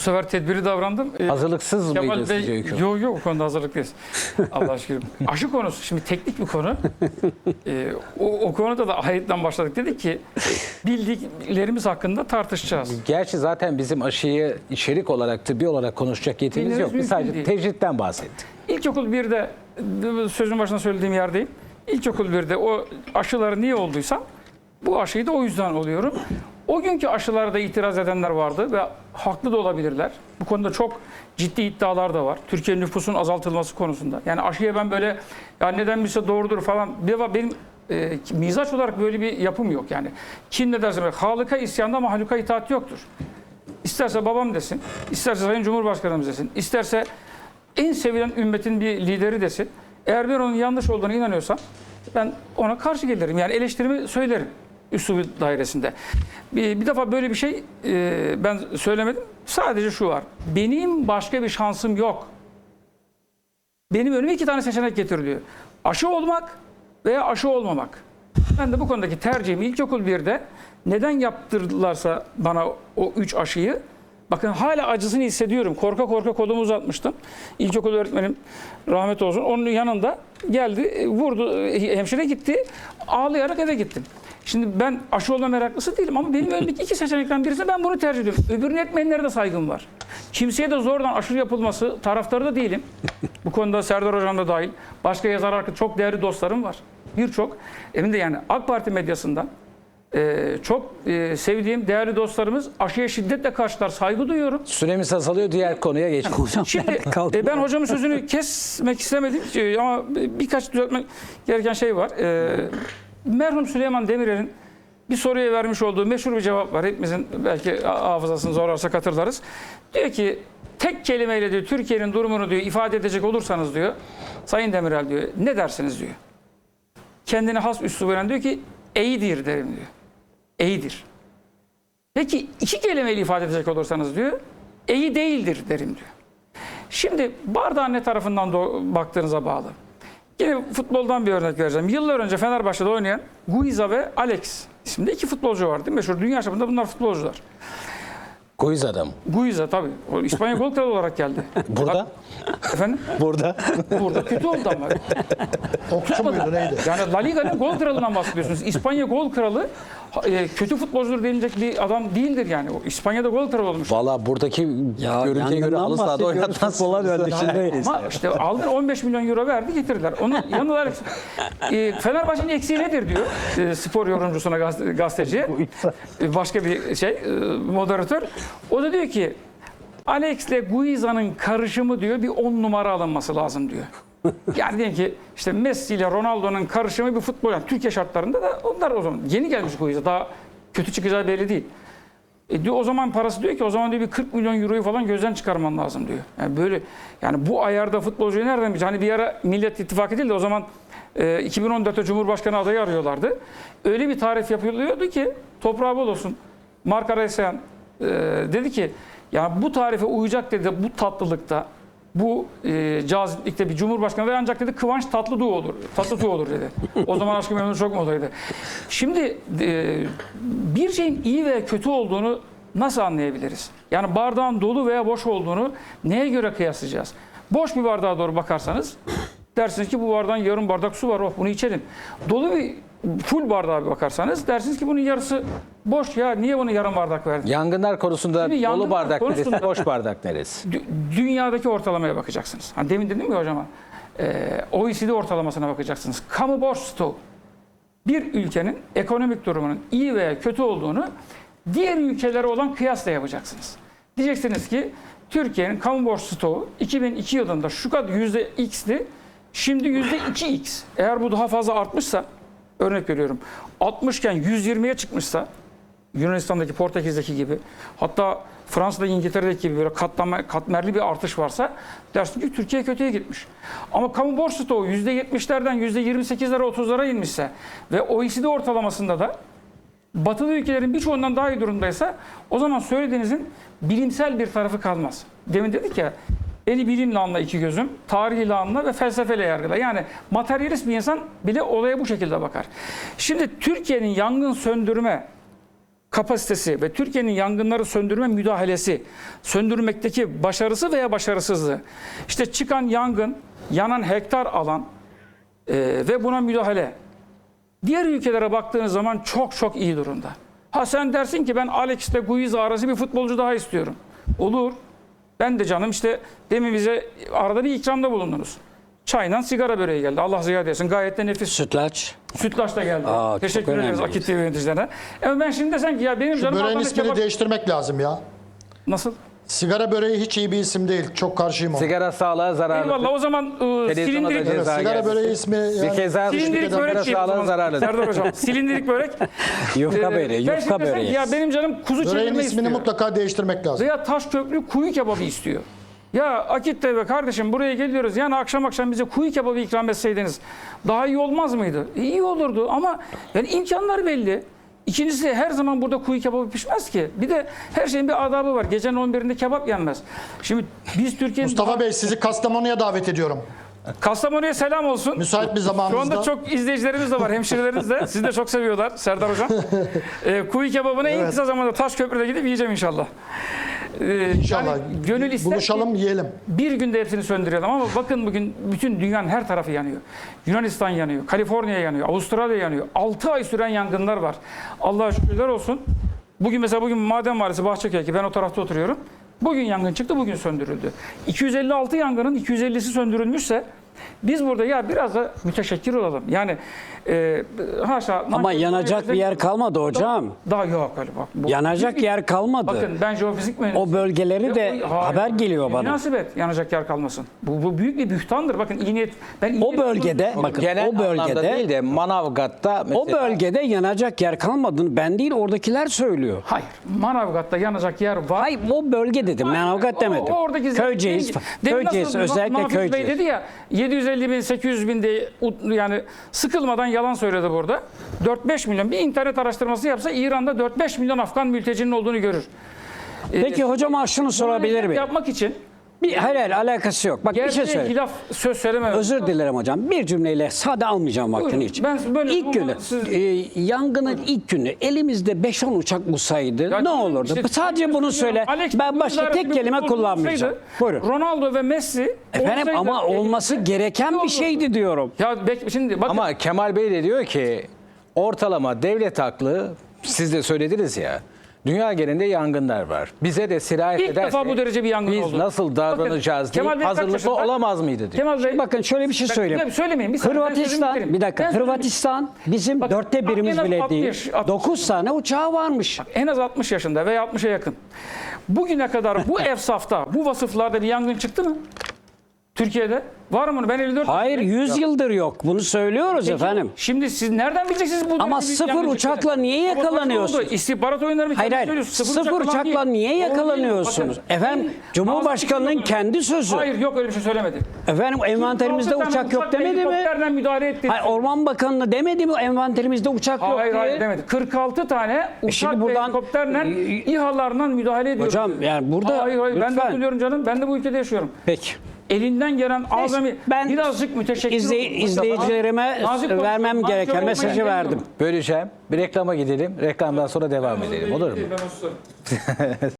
Bu sefer tedbiri davrandım. Ee, Hazırlıksız Kemal mıydı sizce Bey, hüküm? yok yok o konuda hazırlıklıyız. Allah aşkına. Aşı konusu şimdi teknik bir konu. Ee, o, o konuda da ayetten başladık. Dedik ki bildiklerimiz hakkında tartışacağız. Gerçi zaten bizim aşıyı içerik olarak, tıbbi olarak konuşacak yetimiz Bilmemiz yok. Biz mümkün sadece değil. tecritten bahsettik. İlkokul 1'de sözün başında söylediğim yerdeyim. İlkokul 1'de o aşıları niye olduysam bu aşıyı da o yüzden oluyorum. O günkü aşılarda itiraz edenler vardı ve haklı da olabilirler. Bu konuda çok ciddi iddialar da var. Türkiye nüfusun azaltılması konusunda. Yani aşıya ben böyle ya neden bilse doğrudur falan. Bir defa benim e, mizaç olarak böyle bir yapım yok yani. Kim ne derse Halıka isyanda mahluka itaat yoktur. İsterse babam desin, isterse Sayın Cumhurbaşkanımız desin, isterse en sevilen ümmetin bir lideri desin. Eğer ben onun yanlış olduğuna inanıyorsam ben ona karşı gelirim. Yani eleştirimi söylerim üslubu dairesinde. Bir, bir defa böyle bir şey e, ben söylemedim. Sadece şu var. Benim başka bir şansım yok. Benim önüme iki tane seçenek getiriliyor. Aşı olmak veya aşı olmamak. Ben de bu konudaki tercihimi ilkokul 1'de neden yaptırdılarsa bana o üç aşıyı bakın hala acısını hissediyorum. Korka korka kolumu uzatmıştım. İlkokul öğretmenim rahmet olsun. Onun yanında geldi e, vurdu e, hemşire gitti. Ağlayarak eve gittim. Şimdi ben aşı olma meraklısı değilim ama benim önümdeki iki seçenekten birisi ben bunu tercih ediyorum. Öbürünün etmeyenlere de saygım var. Kimseye de zordan aşı yapılması taraftarı da değilim. Bu konuda Serdar Hocam da dahil. Başka yazar arkadaş çok değerli dostlarım var. Birçok. Emin de yani AK Parti medyasından e, çok e, sevdiğim değerli dostlarımız aşıya şiddetle karşılar. Saygı duyuyorum. Süremiz azalıyor. Diğer konuya geçelim. Hocam Şimdi e, ben hocamın sözünü kesmek istemedim e, ama birkaç düzeltmek gereken şey var. E, merhum Süleyman Demirel'in bir soruya vermiş olduğu meşhur bir cevap var. Hepimizin belki hafızasını zorlarsa hatırlarız. Diyor ki tek kelimeyle diyor Türkiye'nin durumunu diyor ifade edecek olursanız diyor Sayın Demirel diyor ne dersiniz diyor. Kendine has üslubuyla diyor ki iyidir derim diyor. İyidir. Peki iki kelimeyle ifade edecek olursanız diyor iyi değildir derim diyor. Şimdi bardağın ne tarafından baktığınıza bağlı. Yine futboldan bir örnek vereceğim. Yıllar önce Fenerbahçe'de oynayan Guiza ve Alex isimli iki futbolcu vardı. Meşhur dünya çapında bunlar futbolcular. Guiz adam. Guiza tabii. O İspanya gol kralı olarak geldi. Burada. Efendim? Burada. Burada kötü oldu ama. Okçu muydu neydi? Yani La Liga'nın gol kralından bahsediyorsunuz. İspanya gol kralı e, kötü futbolcudur denilecek bir adam değildir yani. O İspanya'da gol kralı olmuş. Valla buradaki Ya görüntüye göre halı sahada futbola döndük şimdi. Ama işte aldı 15 milyon euro verdi getirdiler. Onun Alex, e, Fenerbahçe'nin eksiği nedir diyor e, spor yorumcusuna gaz- gazeteciye. E, başka bir şey e, moderatör. O da diyor ki Alex ile Guiza'nın karışımı diyor bir 10 numara alınması lazım diyor. Yani diyelim ki işte Messi ile Ronaldo'nun karışımı bir futbol. Yani Türkiye şartlarında da onlar o zaman yeni gelmiş Guiza daha kötü çıkacağı belli değil. E diyor o zaman parası diyor ki o zaman diyor bir 40 milyon euroyu falan gözden çıkarman lazım diyor. Yani böyle yani bu ayarda futbolcuyu nereden bileceksin? Hani bir ara Millet İttifakı değil de o zaman e, 2014'te Cumhurbaşkanı adayı arıyorlardı. Öyle bir tarif yapılıyordu ki toprağı bol olsun. Mark Araysayan e, dedi ki ya bu tarife uyacak dedi bu tatlılıkta bu e, caziplikte bir cumhurbaşkanı adayı ancak dedi Kıvanç Tatlıtuğ olur. Tatlıtuğ olur dedi. O zaman Aşkı Memnu çok modaydı. Şimdi e, bir şeyin iyi veya kötü olduğunu nasıl anlayabiliriz? Yani bardağın dolu veya boş olduğunu neye göre kıyaslayacağız? Boş bir bardağa doğru bakarsanız dersiniz ki bu bardağın yarım bardak su var oh bunu içelim. Dolu bir full bardağa bir bakarsanız dersiniz ki bunun yarısı boş ya niye bunu yarım bardak verdin? Yangınlar konusunda Şimdi dolu yangınlar bardak neresi, konusunda- boş bardak neresi? Dü- dünyadaki ortalamaya bakacaksınız. Hani demin dedim ya hocama. E, OECD ortalamasına bakacaksınız. Kamu borç stoğu. Bir ülkenin ekonomik durumunun iyi veya kötü olduğunu diğer ülkelere olan kıyasla yapacaksınız. Diyeceksiniz ki Türkiye'nin kamu borç stoğu 2002 yılında şu kadar x'ti. Şimdi yüzde 2x. Eğer bu daha fazla artmışsa örnek veriyorum 60 iken 120'ye çıkmışsa Yunanistan'daki Portekiz'deki gibi hatta Fransa'da İngiltere'deki gibi böyle katlama, katmerli bir artış varsa dersin ki Türkiye kötüye gitmiş. Ama kamu borç stoğu %70'lerden %28'lere 30'lara inmişse ve OECD ortalamasında da batılı ülkelerin birçoğundan daha iyi durumdaysa o zaman söylediğinizin bilimsel bir tarafı kalmaz. Demin dedik ya beni bilimle anla iki gözüm, tarihiyle anla ve felsefeyle yargıla. Yani materyalist bir insan bile olaya bu şekilde bakar. Şimdi Türkiye'nin yangın söndürme kapasitesi ve Türkiye'nin yangınları söndürme müdahalesi, söndürmekteki başarısı veya başarısızlığı. İşte çıkan yangın, yanan hektar alan e, ve buna müdahale. Diğer ülkelere baktığınız zaman çok çok iyi durumda. Ha sen dersin ki ben Alex'te Guiza arası bir futbolcu daha istiyorum. Olur. Ben de canım işte demin bize arada bir ikramda bulundunuz. Çayla sigara böreği geldi. Allah ziyade etsin. Gayet de nefis. Sütlaç. Sütlaç da geldi. Aa, Teşekkür ederiz. Akit TV yöneticilerine. Ama ben şimdi desen ki ya benim canım Böreğin ismini kebap... değiştirmek lazım ya. Nasıl? Sigara böreği hiç iyi bir isim değil. Çok karşıyım ona. Sigara sağlığa zararlı. Eyvallah o zaman e, Televizyona da silindirik... ceza Evet, sigara geldi. böreği ismi yani Bir kez daha Silindirik sigara börek diyeyim o sağlığa zararlı. Serdar Hocam. Silindirik börek. Yufka Ee, böreği, ben yufka şimdi desem ki böreği. Ya benim canım kuzu böreğin çevirme ismini istiyor. mutlaka değiştirmek lazım. Veya taş köprü kuyu kebabı istiyor. Ya Akit TV kardeşim buraya geliyoruz. Yani akşam akşam bize kuyu kebabı ikram etseydiniz daha iyi olmaz mıydı? E, iyi olurdu ama yani imkanlar belli. İkincisi her zaman burada kuyu kebabı pişmez ki. Bir de her şeyin bir adabı var. Gecenin 11'inde kebap yenmez. Şimdi biz Türkiye'nin... Mustafa Bey sizi Kastamonu'ya davet ediyorum. Kastamonu'ya selam olsun. Müsait bir Şu anda zamanınızda. çok izleyicilerimiz de var, hemşirelerimiz de. Sizi de çok seviyorlar Serdar Hocam. ee, kuyu kebabını en kısa zamanda Taşköprü'de gidip yiyeceğim inşallah. Ee, İnşallah. Yani gönül ister ki- Buluşalım yiyelim. bir günde hepsini söndürelim ama bakın bugün bütün dünyanın her tarafı yanıyor. Yunanistan yanıyor, Kaliforniya yanıyor, Avustralya yanıyor. 6 ay süren yangınlar var. Allah'a şükürler olsun. Bugün mesela bugün Maden Mahallesi Bahçeköy ki ben o tarafta oturuyorum. Bugün yangın çıktı, bugün söndürüldü. 256 yangının 250'si söndürülmüşse biz burada ya biraz da müteşekkir olalım. Yani e, haşa... Ama yanacak bir yer kalmadı hocam. Daha yok öyle bak. Bu- Yanacak yer kalmadı. Bakın ben jeofizik mühendisiyim. O bölgeleri de Ya, hayır. haber geliyor Ne bana. Münasebet yanacak yer kalmasın. Bu, bu büyük bir bühtandır. Bakın iyi niyet. Ben iyi O bölgede bakın Genel o bölgede değil de Manavgat'ta mesela. o bölgede yanacak yer kalmadığını ben değil oradakiler söylüyor. Hayır. Manavgat'ta yanacak yer var. Hayır o bölge dedim. Manavgat demedim. O, oradaki Köyceğiz. Köyceğiz özellikle Nafiz Bey Köyceğiz. dedi ya 750 bin 800 bin de ut- yani sıkılmadan yalan söyledi burada. 4-5 milyon bir internet araştırması yapsa İran'da 4-5 milyon Afgan mültecinin olduğunu görür. Peki hocam ha şunu sorabilir miyim? Yapmak için Bir, hayır hayır alakası yok. Bak bir şey gerçeğe söyleyeyim. hilaf söz söylemem. Özür dilerim hocam. Bir cümleyle sade almayacağım vaktini Buyurun. hiç. Ben böyle- ilk günü, siz- e, yangının ilk günü elimizde 5-10 uçak bulsaydı Ya ne olurdu? işte- Sadece bunu söyle. Alex ben başka tek gibi kelime futbolcu kullanmayacağım. olsaydı, Buyurun. Ronaldo ve Messi Efendim olsaydı- ama olması gereken bir şeydi diyorum. Ya bek, şimdi bakın Ama Kemal Bey de diyor ki ortalama devlet haklı siz de söylediniz ya. Dünya genelinde yangınlar var. Bize de sirayet İlk ederse defa bu derece bir yangın biz oldu. nasıl davranacağız Bakın, Kemal diye kaç hazırlıklı yaşında? olamaz mıydı diyor. Kemal Bey Bakın şöyle bir şey Bak, söyleyeyim. ya söylemeyin, bir saniye, ben sözümü Hırvatistan, bitireyim. bir dakika. Ben sözümü Hırvatistan bizim Bak, dörtte birimiz az bile 60, değil. 60. 9 tane uçağı varmış. en az 60 yaşında veya 60'a yakın. Bugüne kadar bu efsafta, bu vasıflarda bir yangın çıktı mı? Türkiye'de var mı? Ben 54 Hayır 100 yıldır yok. Bunu söylüyoruz Peki, efendim. Şimdi siz nereden bileceksiniz bu Ama sıfır yangın uçakla niye Ama başka yakalanıyorsun? oldu. İstihbarat oyunları mı? Hayır hayır. söylüyorsun. Sıfır, uçakla uçakla niye yakalanıyorsunuz? Bakın, Efendim en- Cumhurbaşkanının kendi sözü. Hayır yok öyle bir şey söylemedi. Efendim envanterimizde 46 tane uçak yok demedi mi? helikopterden müdahale etti. Hayır Orman Bakanı'na demedi mi envanterimizde uçak yok Hayır diye? hayır demedi. 46 tane uçak şimdi ve buradan- helikopterle İHA'larla müdahale ediyor. Hocam yani burada Hayır hayır ben de biliyorum canım. Ben de bu ülkede yaşıyorum. Peki. Elinden gelen azami ben birazcık müteşekkir izley- olun. izleyicilerime Nazik vermem konuşun, gereken nankör mesajı olmayın verdim. Böleceğim. Bir reklama gidelim. Reklamdan sonra devam edelim. Olur mu? Ben.